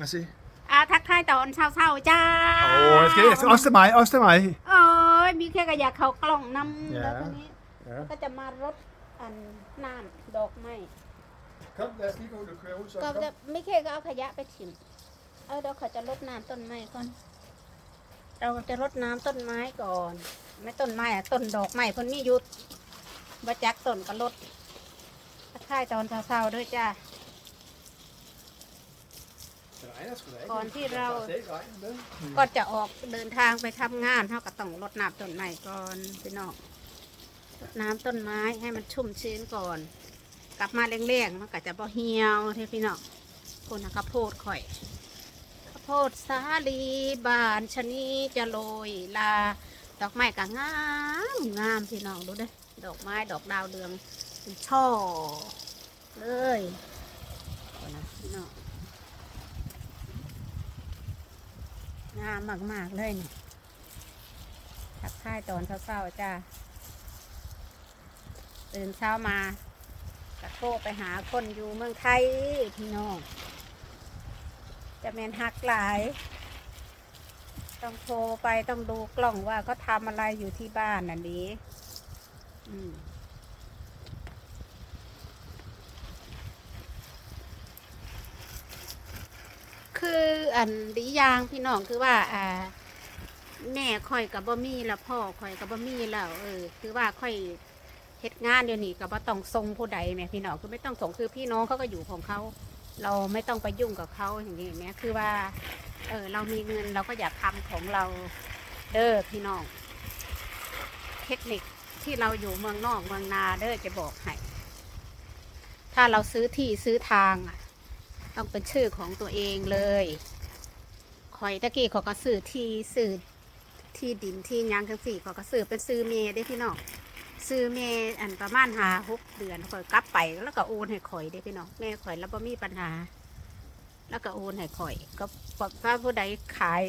merci. อ่าทักทายตอนเช้าๆจ้า Åh, jeg skal også til mig, også til mig. โอ้ยมีแค่กระยาเขากล่องน้ำ Ja. แล้วทีนี้ Ja. ก็จะมารดอันน้ำดอกไม้ Kom, lad os lige gå ud og køre ud, så ก็ kom. จะไม่แค่ก็เอาขยะไปถิ่มเออเดี๋ยวเขาจะรดน้ำต้นไม้ก่อน เราจะรดน้ำต้นไม้ก่อน ไม่ต้นไม้อะต้นดอกไม้เพ่นนี่หยุดบจักต้นก็รดทักทายตอนเช้าๆด้วยจ้า Det regner sgu da ikke. Còn khi Der er rau- slet ikke regn med. ก็จะออกเดินทางไปทำงานเท่ากับต้องรดน้ำต้นไม้ก่อนพี่น้องรดน้ำต้นไม้ให้มันชุ่มชื้นก่อน กลับมาเร่งๆมันก็จะบ่เหี่ยวเท่พี่น้องคนนะข้าวโพดข่อยข้าวโพดสาลีบานชนีจะโรยลา ดอกไม้ก็งามงามพี่น้องดูเด้อดอกไม้ดอกดาวเรืองเป็นช่อเลยนะพี่น้อง งามมาก ๆ เลยนี่ทักทายตอนเช้าๆจ้าตื่นเช้ามากระโทรไปหาคนอยู่เมืองไทยพี่น้อง จะแมนฮักหลาย ต้องโทรไปต้องดูกล้องว่าเขาทำอะไรอยู่ที่บ้านน่ะนี้อืมคือ อันดีอย่างพี่น้องคือว่าอ่าแม่ข่อยกับบ่มีแล้วพ่อข่อยกับบ่มีแล้วเออ คือว่าข่อยเฮ็ดงานเดี๋ยวนี้กับบ่ต้องส่งผู้ใดแม่พี่น้องคือไม่ต้องส่งคือพี่น้องเขาก็อยู่ของเขา เราไม่ต้องไปยุ่งกับเขาอย่างนี้แม่คือว่า เออเรามีเงินเราก็อยากทำของเราเด้อพี่น้อง เทคนิคที่เราอยู่เมืองนอกเมืองนาเด้อจะบอกให้ถ้าเราซื้อที่ซื้อทางอะต้องเป็นชื่อของตัวเองเลย คอยตะกี้เขาก็ซื้อที่ซื้อที่ดินที่ยังทั้งสี่เขาก็ซื้อเป็นซื้อเมย์ได้พี่น้องซื้อเมย์อันประมาณหาหกเดือนคอยกลับไปแล้วก็โอนให้คอยได้พี่น้องแม่คอยแล้วบ่มีปัญหา แล้วก็โอนให้ข่อย ก็ถ้าผู้ใดขาย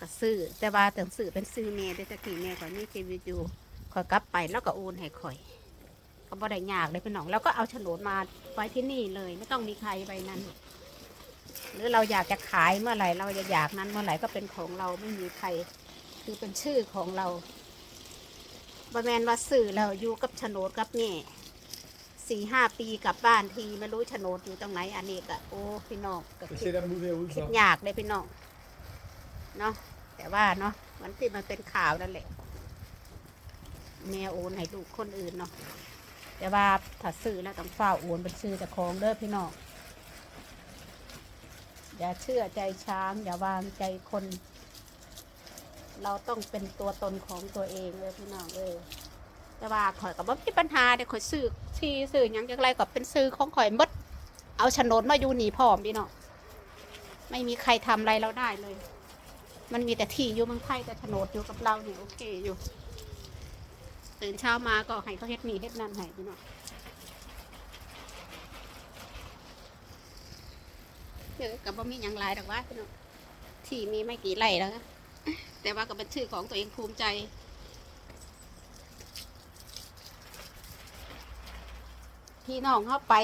ก็ซื้อแต่ว่าต้องซื้อเป็นซื้อเมย์ได้ตะกี้แม่ข่อยมีชีวิตอยู่ขอยกลับไปแล้วก็โอนให้ข่อยก็บ่ได้ยากเลยพี่น้องแล้วก็เอาโฉนดมาไว้ที่นี่เลย ไม่ต้องมีใครใบนั้น หรือเราอยากจะขายเมื่อไหร่ เราจะอยากนั้นเมื่อไหร่ก็เป็นของเราไม่มีใคร คือเป็นชื่อของเราบแมนว่าซื้อแล้วอยู่กับโฉนดกับแม่สี่ห้าปีกลับบ้านทีไม่รู้โฉนดอยู่ตรงไหนอันนี้ก็โอ้พี่น้องก็ Jeg คิด sætter dem ud herude คิด så. ยากเลยพี่น้องเนาะแต่ว่าเนาะมันที่มันเป็นข่าวนั่นแหละแม่โอนให้ลูกคนอื่นเนาะแต่ว่าถ้าซื้อแล้วต้องเฝ้าโอนเป็นชื่อเจะของเด้อพี่น้อง อย่าเชื่อใจช้าง อย่าวางใจคน เราต้องเป็นตัวตนของตัวเองเลยพี่น้องเออแต่ว่าข่อยกับว่ามีปัญหาเดี๋ยวข่อยซื้อทีซื้อยังจังไรก็เป็นซื้อของข่อยมด เอาโฉนดมาอยู่หนีพร้อมพี่น้องไม่มีใครทำอะไรเราได้เลย มันมีแต่ที่อยู่เมืองไทยแต่โฉนดอยู่กับเราเนี่ยโอเคอยู่ตื่นเช้ามาก็ให้เขาเฮ็ดนี่เฮ็ดนั่นให้พี่น้อง กับบ่มีหยังหลายดอกว่าพี่น้องที่มีไม่กี่ไร่แล้วนะแต่ว่าก็เป็นชื่อของตัวเองภูมิใจพี่น้องเขาไป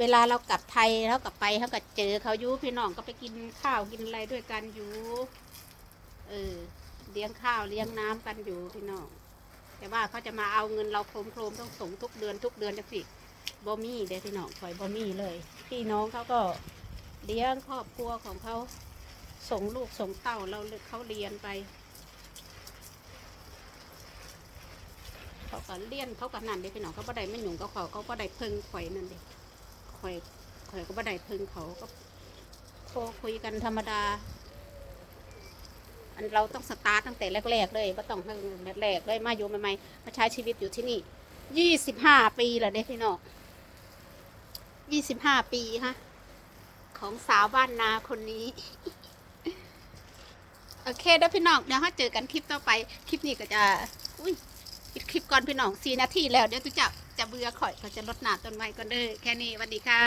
เวลาเรากลับไทยแล้วกลับไปเขาก็เจอเขาอยู่พี่น้องก็ไปกินข้าวกินอะไรด้วยกันอยู่เออเลี้ยงข้าวเลี้ยงน้ำกันอยู่พี่น้องแต่ว่าเขาจะมาเอาเงินเราโครมโคมๆต้องส่งทุกเดือนทุกเดือนจังสิบอมี่เด้พี่น้องคอยบอมี่เลย พี่น้องเขาก็ เลี้ยงครอบครัวของเขาส่งลูกส่งเต้าเราเขาเรียนไปเขาก็เลี้ยนเขาก็นั่นเด้พี่น้องเขาบ่ได้ไม่หนุ่งกับเขาเขาบ่ได้พึ่งข่อยนั่นเด้ข่อยข่อยก็บ่ได้พึ่งเขาก็โทรคุยกันธรรมดา อันเราต้องสตาร์ทตั้งแต่แรกๆเลยว่าต้องตั้งแต่แรกๆเลยมาอยู่ใหม่ๆมาใช้ชีวิตอยู่ที่นี่ยี่สิบห้าปีแล้วเด้พี่น้องยี่สิบห้าปีฮะ ของสาวบ้านนาคนนี้ โอเคเด้อพี่น้องเดี๋ยวเราเจอกันคลิปต่อไป คลิปนี้ก็จะ อุ้ยปิดคลิปก่อนพี่น้องสี่นาทีแล้วเดี๋ยวตุจะจะเบื่อข่อยก็จะลดหนาต้นไม้ก่อนเด้อแค่นี้สวัสดีค่ะ